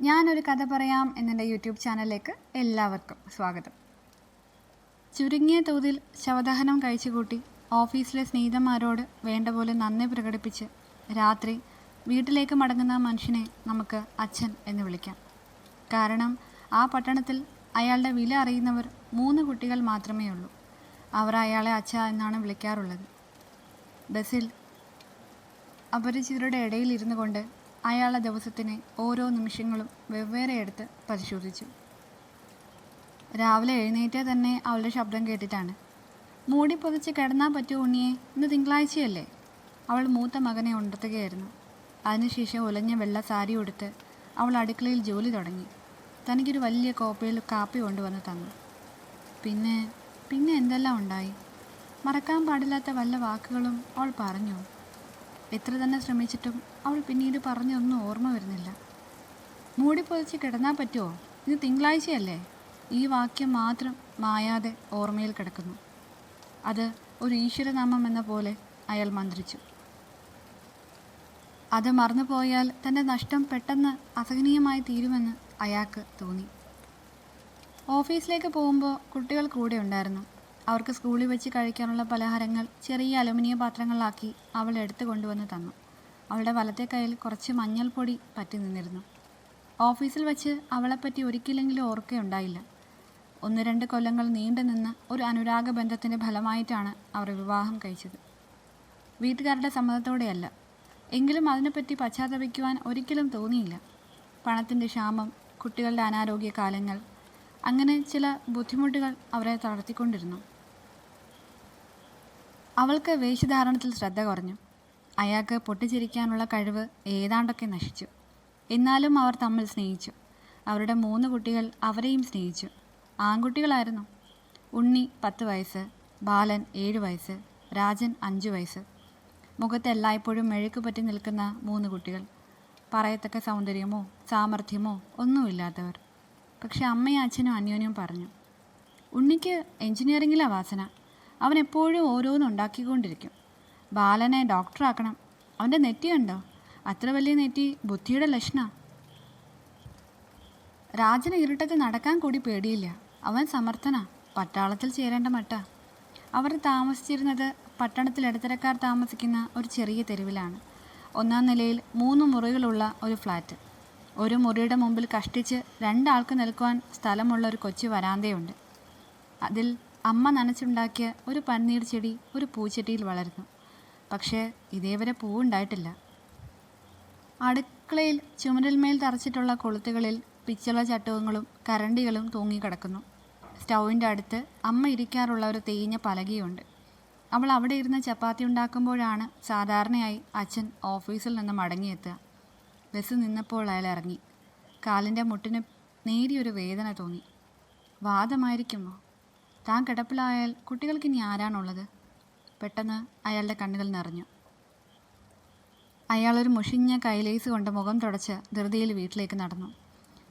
ഞാനൊരു കഥ പറയാം എന്നെന്റെ യൂട്യൂബ് ചാനലിലേക്ക് എല്ലാവർക്കും സ്വാഗതം. ചുരുങ്ങിയ തോതിൽ ശവദഹനം കഴിച്ചുകൂട്ടി ഓഫീസിലെ സ്നേഹിതന്മാരോട് വേണ്ട പോലെ നന്ദി പ്രകടിപ്പിച്ച് രാത്രി വീട്ടിലേക്ക് മടങ്ങുന്ന മനുഷ്യനെ നമുക്ക് അച്ഛൻ എന്ന് വിളിക്കാം. കാരണം ആ പട്ടണത്തിൽ അയാളുടെ വില അറിയുന്നവർ മൂന്ന് കുട്ടികൾ മാത്രമേ ഉള്ളൂ. അവർ അയാളെ അച്ഛ എന്നാണ് വിളിക്കാറുള്ളത്. ബസ്സിൽ അപരിചിതരുടെ ഇടയിൽ ഇരുന്നു കൊണ്ട് അയാളുടെ ദിവസത്തിനെ ഓരോ നിമിഷങ്ങളും വെവ്വേറെ എടുത്ത് പരിശോധിച്ചു. രാവിലെ എഴുന്നേറ്റേ തന്നെ അവളുടെ ശബ്ദം കേട്ടിട്ടാണ്. മൂടി പൊതിച്ച് കിടന്നാൽ പറ്റൂ ഉണ്ണിയെ ഇന്ന് തിങ്കളാഴ്ചയല്ലേ? അവൾ മൂത്ത മകനെ ഉണർത്തുകയായിരുന്നു. അതിനുശേഷം ഉലഞ്ഞ വെള്ള സാരി ഉടുത്ത് അവൾ അടുക്കളയിൽ ജോലി തുടങ്ങി. തനിക്കൊരു വലിയ കോപ്പയിൽ കാപ്പി കൊണ്ടുവന്ന് തന്നു. പിന്നെ പിന്നെ എന്തെല്ലാം ഉണ്ടായി? മറക്കാൻ പാടില്ലാത്ത വല്ല വാക്കുകളും അവൾ പറഞ്ഞു. എത്ര തന്നെ ശ്രമിച്ചിട്ടും അവൾ പിന്നീട് പറഞ്ഞൊന്നും ഓർമ്മ വരുന്നില്ല. മൂടി പൊതിച്ച് കിടന്നാൽ പറ്റുമോ ഇത് തിങ്കളാഴ്ചയല്ലേ? ഈ വാക്യം മാത്രം മായാതെ ഓർമ്മയിൽ കിടക്കുന്നു. അത് ഒരു ഈശ്വരനാമം എന്ന പോലെ അയാൾ മന്ത്രിച്ചു. അത് മറന്നുപോയാൽ തന്റെ നഷ്ടം പെട്ടെന്ന് അസഹനീയമായി തീരുമെന്ന് അയാൾക്ക് തോന്നി. ഓഫീസിലേക്ക് പോകുമ്പോൾ കുട്ടികൾ കൂടെ ഉണ്ടായിരുന്നു. അവർക്ക് സ്കൂളിൽ വെച്ച് കഴിക്കാനുള്ള പലഹാരങ്ങൾ ചെറിയ അലുമിനിയ പാത്രങ്ങളിലാക്കി അവൾ എടുത്തു കൊണ്ടുവന്ന് തന്നു. അവളുടെ വലത്തെ കയ്യിൽ കുറച്ച് മഞ്ഞൾപ്പൊടി പറ്റി നിന്നിരുന്നു. ഓഫീസിൽ വെച്ച് അവളെപ്പറ്റി ഒരിക്കലെങ്കിലും ഓർക്കുകയുണ്ടായില്ല ഒന്ന് രണ്ട് കൊല്ലങ്ങൾ നീണ്ടു നിന്ന് ഒരു അനുരാഗ ബന്ധത്തിന്റെ ഫലമായിട്ടാണ് അവർ വിവാഹം കഴിച്ചത്. വീട്ടുകാരുടെ സമ്മതത്തോടെയല്ല. എങ്കിലും അതിനെപ്പറ്റി പശ്ചാത്തപിക്കുവാൻ ഒരിക്കലും തോന്നിയില്ല. പണത്തിന്റെ ക്ഷാമം കുട്ടികളുടെ അനാരോഗ്യ കാലങ്ങൾ അങ്ങനെ ചില ബുദ്ധിമുട്ടുകൾ അവരെ തളർത്തിക്കൊണ്ടിരുന്നു. അവൾക്ക് വേഷധാരണത്തിൽ ശ്രദ്ധ കുറഞ്ഞു. അയാൾക്ക് പൊട്ടിച്ചിരിക്കാനുള്ള കഴിവ് ഏതാണ്ടൊക്കെ നശിച്ചു. എന്നാലും അവർ തമ്മിൽ സ്നേഹിച്ചു. അവരുടെ മൂന്ന് കുട്ടികൾ അവരെയും സ്നേഹിച്ചു. ആൺകുട്ടികളായിരുന്നു. ഉണ്ണി പത്ത് വയസ്സ് ബാലൻ ഏഴ് വയസ്സ് രാജൻ അഞ്ച് വയസ്സ്. മുഖത്ത് എല്ലായ്പ്പോഴും മെഴുക്ക് പറ്റി നിൽക്കുന്ന മൂന്ന് കുട്ടികൾ. പറയത്തക്ക സൗന്ദര്യമോ സാമർഥ്യമോ ഒന്നുമില്ലാത്തവർ. പക്ഷെ അമ്മയും അച്ഛനും അന്യോന്യം പറഞ്ഞു ഉണ്ണിക്ക് എഞ്ചിനീയറിങ്ങിലാണ് വാസന. അവൻ എപ്പോഴും ഓരോന്നുണ്ടാക്കിക്കൊണ്ടിരിക്കും ബാലനെ ഡോക്ടറാക്കണം. അവന്റെ നെറ്റി കണ്ടോ? അത്ര വലിയ നെറ്റി ബുദ്ധിയുടെ ലക്ഷണ. രാജന് ഇരുട്ടത്ത് നടക്കാൻ കൂടി പേടിയില്ല. അവൻ സമർത്ഥനാ. പട്ടാളത്തിൽ ചേരേണ്ട മട്ട. അവർ താമസിച്ചിരുന്നത് പട്ടണത്തിൽ ഇടത്തരക്കാർ താമസിക്കുന്ന ഒരു ചെറിയ തെരുവിലാണ്. ഒന്നാം നിലയിൽ മൂന്ന് മുറികളുള്ള ഒരു ഫ്ലാറ്റ്. ഒരു മുറിയുടെ മുമ്പിൽ കഷ്ടിച്ച് രണ്ടാൾക്ക് നിൽക്കുവാൻ സ്ഥലമുള്ള ഒരു കൊച്ചു വരാന്തയുണ്ട്. അതിൽ അമ്മ നനച്ചുണ്ടാക്കിയ ഒരു പന്നീർ ചെടി ഒരു പൂച്ചെടിയിൽ വളരുന്നു പക്ഷേ ഇതേവരെ പൂവുണ്ടായിട്ടില്ല. അടുക്കളയിൽ ചുമരിന്മേൽ തറച്ചിട്ടുള്ള കൊളുത്തുകളിൽ പിച്ചള ചട്ടകങ്ങളും കരണ്ടികളും തൂങ്ങിക്കിടക്കുന്നു. സ്റ്റൗവിന്റെ അടുത്ത് അമ്മ ഇരിക്കാറുള്ള ഒരു തേഞ്ഞ പലകയുണ്ട്. അവൾ അവിടെ ഇരുന്ന് ചപ്പാത്തി ഉണ്ടാക്കുമ്പോഴാണ് സാധാരണയായി അച്ഛൻ ഓഫീസിൽ നിന്ന് മടങ്ങിയെത്തുക. ബസ് നിന്നപ്പോൾ അയാൾ ഇറങ്ങി. കാലിന്റെ മുട്ടിന് നേരിയൊരു വേദന തോന്നി. വാദമായിരിക്കുമോ? താൻ കിടപ്പിലായാൽ കുട്ടികൾക്ക് ഇനി ആരാണുള്ളത്? പെട്ടെന്ന് അയാളുടെ കണ്ണുകൾ നിറഞ്ഞു. അയാളൊരു മുഷിഞ്ഞ കൈലേസ് കൊണ്ട് മുഖം തുടച്ച് ധൃതിയിൽ വീട്ടിലേക്ക് നടന്നു.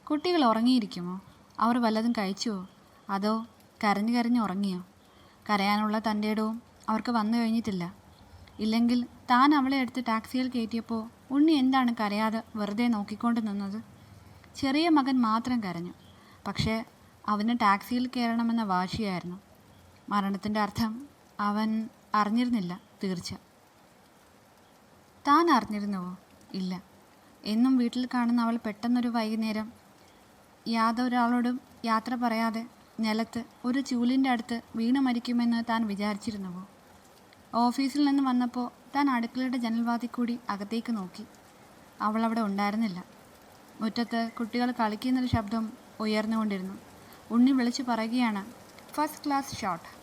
കുട്ടികൾ ഉറങ്ങിയിരിക്കുമോ? അവർ വല്ലതും കഴിച്ചുവോ? അതോ കരഞ്ഞു കരഞ്ഞ് ഉറങ്ങിയോ? കരയാനുള്ള തന്റെ ഇടവും അവർക്ക് വന്നു കഴിഞ്ഞിട്ടില്ല. ഇല്ലെങ്കിൽ താൻ അവളെ എടുത്ത് ടാക്സിയിൽ കയറ്റിയപ്പോൾ ഉണ്ണി എന്താണ് കരയാതെ വെറുതെ നോക്കിക്കൊണ്ട് നിന്നത്? ചെറിയ മകൻ മാത്രം കരഞ്ഞു. പക്ഷേ അവന് ടാക്സിയിൽ കയറണമെന്ന വാശിയായിരുന്നു. മരണത്തിന്റെ അർത്ഥം അവൻ അറിഞ്ഞിരുന്നില്ല തീർച്ച. താൻ അറിഞ്ഞിരുന്നുവോ? ഇല്ല. എന്നും വീട്ടിൽ കാണുന്ന അവൾ പെട്ടെന്നൊരു വൈകുന്നേരം യാതൊരാളോടും യാത്ര പറയാതെ നിലത്ത് ഒരു ചൂലിന്റെ അടുത്ത് വീണ് മരിക്കുമെന്ന് താൻ വിചാരിച്ചിരുന്നുവോ? ഓഫീസിൽ നിന്ന് വന്നപ്പോൾ താൻ അടുക്കളയുടെ ജനൽവാതിൽ കൂടി അകത്തേക്ക് നോക്കി. അവൾ അവിടെ ഉണ്ടായിരുന്നില്ല. മുറ്റത്ത് കുട്ടികൾ കളിക്കുന്നൊരു ശബ്ദം ഉയർന്നുകൊണ്ടിരുന്നു. ഉണ്ണി വിളിച്ചു പറയുകയാണ്. ഫസ്റ്റ് ക്ലാസ് ഷോട്ട്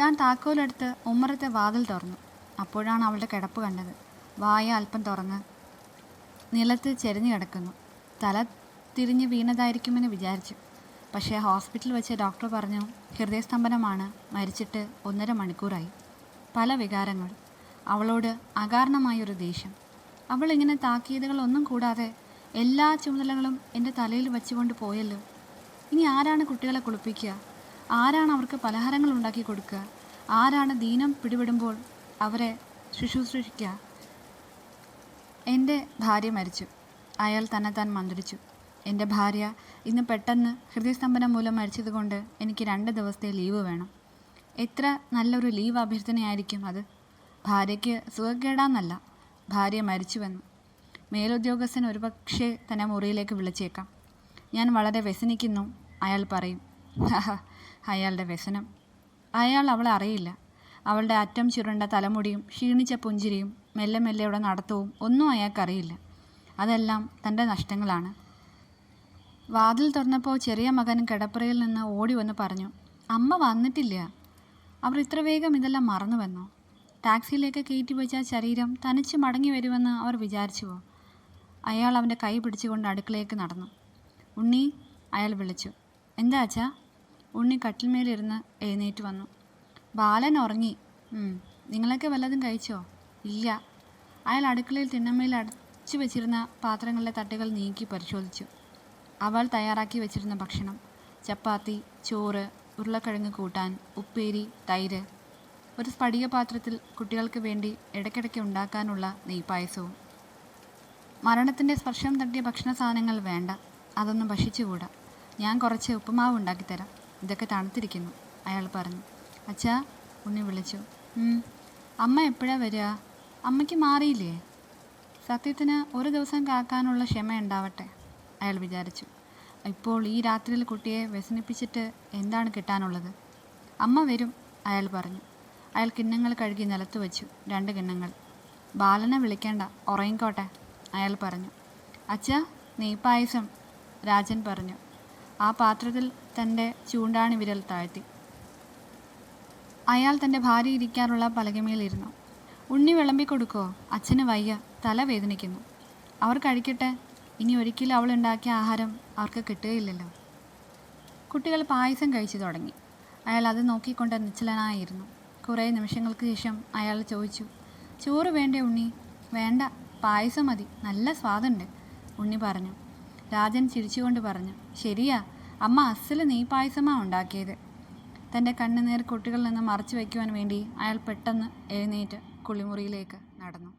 താൻ താക്കോലെടുത്ത് ഉമ്മറത്തെ വാതിൽ തുറന്നു. അപ്പോഴാണ് അവളുടെ കിടപ്പ് കണ്ടത്. വായ അല്പം തുറന്ന് നിലത്ത് ചെരിഞ്ഞു കിടക്കുന്നു. തല തിരിഞ്ഞ് വീണതായിരിക്കുമെന്ന് വിചാരിച്ചു. പക്ഷേ ഹോസ്പിറ്റലിൽ വെച്ച് ഡോക്ടർ പറഞ്ഞു ഹൃദയസ്തംഭനമാണ്. മരിച്ചിട്ട് ഒന്നര മണിക്കൂറായി. പല വികാരങ്ങൾ. അവളോട് അകാരണമായൊരു ദേഷ്യം. അവളിങ്ങനെ താക്കീതുകളൊന്നും കൂടാതെ എല്ലാ ചുമതലകളും എന്റെ തലയിൽ വെച്ചുകൊണ്ട് പോയല്ലോ. ഇനി ആരാണ് കുട്ടികളെ കുളിപ്പിക്കുക? ആരാണ് അവർക്ക് പലഹാരങ്ങൾ ഉണ്ടാക്കി കൊടുക്കുക? ആരാണ് ദീനം പിടിപെടുമ്പോൾ അവരെ ശുശ്രൂഷിക്കുക? എന്റെ ഭാര്യ മരിച്ചു. അയാൾ തന്നെ താൻ മന്ത്രിച്ചു. എന്റെ ഭാര്യ ഇന്ന് പെട്ടെന്ന് ഹൃദയസ്തംഭനം മൂലം മരിച്ചതുകൊണ്ട് എനിക്ക് രണ്ട് ദിവസത്തെ ലീവ് വേണം. എത്ര നല്ലൊരു ലീവ് അഭ്യർത്ഥനയായിരിക്കും അത്? ഭാര്യയ്ക്ക് സുഖക്കേടാന്നല്ല. ഭാര്യ മരിച്ചുവെന്ന്. മേലുദ്യോഗസ്ഥൻ ഒരുപക്ഷെ തന്നെ മുറിയിലേക്ക് വിളിച്ചേക്കാം. ഞാൻ വളരെ വ്യസനിക്കുന്നു അയാൾ പറയും. അയാളുടെ വ്യസനം. അയാൾ അവളെ അറിയില്ല. അവളുടെ അറ്റം ചുരുണ്ട തലമുടിയും ക്ഷീണിച്ച പുഞ്ചിരിയും മെല്ലെ മെല്ലെ മെല്ലെയുടെ നടത്തവും ഒന്നും അയാൾക്കറിയില്ല. അതെല്ലാം തന്റെ നഷ്ടങ്ങളാണ്. വാതിൽ തുറന്നപ്പോൾ ചെറിയ മകൻ കിടപ്പറയിൽ നിന്ന് ഓടി വന്ന് പറഞ്ഞു അമ്മ വന്നിട്ടില്ല. അവർ ഇത്ര വേഗം ഇതെല്ലാം മറന്നു വന്നു? ടാക്സിയിലേക്ക് കയറ്റി വെച്ച ശരീരം തനിച്ച് മടങ്ങി വരുമെന്ന് അവർ വിചാരിച്ചുവോ? അയാൾ അവന്റെ കൈ പിടിച്ചുകൊണ്ട് അടുക്കളയിലേക്ക് നടന്നു. ഉണ്ണി അയാൾ വിളിച്ചു. എന്താ അച്ഛാ? ഉണ്ണി കട്ടിൽമേലിരുന്ന് എഴുന്നേറ്റ് വന്നു. ബാലൻ ഉറങ്ങി. "ഉം. നിങ്ങളൊക്കെ വല്ലതും കഴിച്ചോ? ഇല്ല. അയാൾ അടുക്കളയിൽ തിണ്ണമ്മയിൽ അടച്ചു വെച്ചിരുന്ന പാത്രങ്ങളിലെ തട്ടുകൾ നീക്കി പരിശോധിച്ചു. അവൾ തയ്യാറാക്കി വെച്ചിരുന്ന ഭക്ഷണം ചപ്പാത്തി ചോറ് ഉരുളക്കിഴങ്ങ് കൂട്ടാൻ ഉപ്പേരി തൈര് ഒരു സ്ഫടിക പാത്രത്തിൽ കുട്ടികൾക്ക് വേണ്ടി ഇടയ്ക്കിടയ്ക്ക് ഉണ്ടാക്കാനുള്ള നെയ്പായസവും. മരണത്തിന്റെ സ്പർശം തട്ടിയ ഭക്ഷണ സാധനങ്ങൾ വേണ്ട. അതൊന്നും ഭക്ഷിച്ചുകൂടാ. ഞാൻ കുറച്ച് ഉപ്പുമാവ് ഉണ്ടാക്കിത്തരാം. ഇതൊക്കെ തണുത്തിരിക്കുന്നു അയാൾ പറഞ്ഞു. അച്ഛാ ഉണ്ണി വിളിച്ചു. അമ്മ എപ്പോഴാ വരിക? അമ്മയ്ക്ക് മാറിയില്ലേ? സത്യത്തിന് ഒരു ദിവസം കാക്കാനുള്ള ക്ഷമ ഉണ്ടാവട്ടെ അയാൾ വിചാരിച്ചു. ഇപ്പോൾ ഈ രാത്രിയിൽ കുട്ടിയെ വ്യസനിപ്പിച്ചിട്ട് എന്താണ് കിട്ടാനുള്ളത്? അമ്മ വരും അയാൾ പറഞ്ഞു. അയാൾ കിണ്ണങ്ങൾ കഴുകി നിലത്ത് വെച്ചു രണ്ട് കിണ്ണങ്ങൾ. ബാലനെ വിളിക്കേണ്ട ഉറങ്ങിക്കോട്ടെ അയാൾ പറഞ്ഞു. അച്ഛാ നെയ്പായസം രാജൻ പറഞ്ഞു. ആ പാത്രത്തിൽ തന്റെ ചൂണ്ടാണി വിരൽ താഴ്ത്തി. അയാൾ തന്റെ ഭാര്യ ഇരിക്കാനുള്ള പലകമേലിരുന്നു ഉണ്ണി വിളമ്പി കൊടുക്കോ? അച്ഛന് വയ്യ തല വേദനിക്കുന്നു. അവർ കഴിക്കട്ടെ. ഇനി ഒരിക്കലും അവൾ ഉണ്ടാക്കിയ ആഹാരം അവർക്ക് കിട്ടുകയില്ലല്ലോ. കുട്ടികൾ പായസം കഴിച്ചു തുടങ്ങി. അയാൾ അത് നോക്കിക്കൊണ്ട് നിശ്ചലനായിരുന്നു. കുറേ നിമിഷങ്ങൾക്ക് ശേഷം അയാൾ ചോദിച്ചു ചോറ് വേണ്ട ഉണ്ണി? വേണ്ട പായസം മതി. നല്ല സ്വാദുണ്ട് ഉണ്ണി പറഞ്ഞു. രാജൻ ചിരിച്ചുകൊണ്ട് പറഞ്ഞു ശരിയാ അമ്മ അസൽ നീ പായസമാ ഉണ്ടാക്കിയത്. തന്റെ കണ്ണുനീർ കുട്ടികളിൽ നിന്ന് മറച്ചു വയ്ക്കുവാൻ വേണ്ടി അയാൾ പെട്ടെന്ന് എഴുന്നേറ്റ് കുളിമുറിയിലേക്ക് നടന്നു.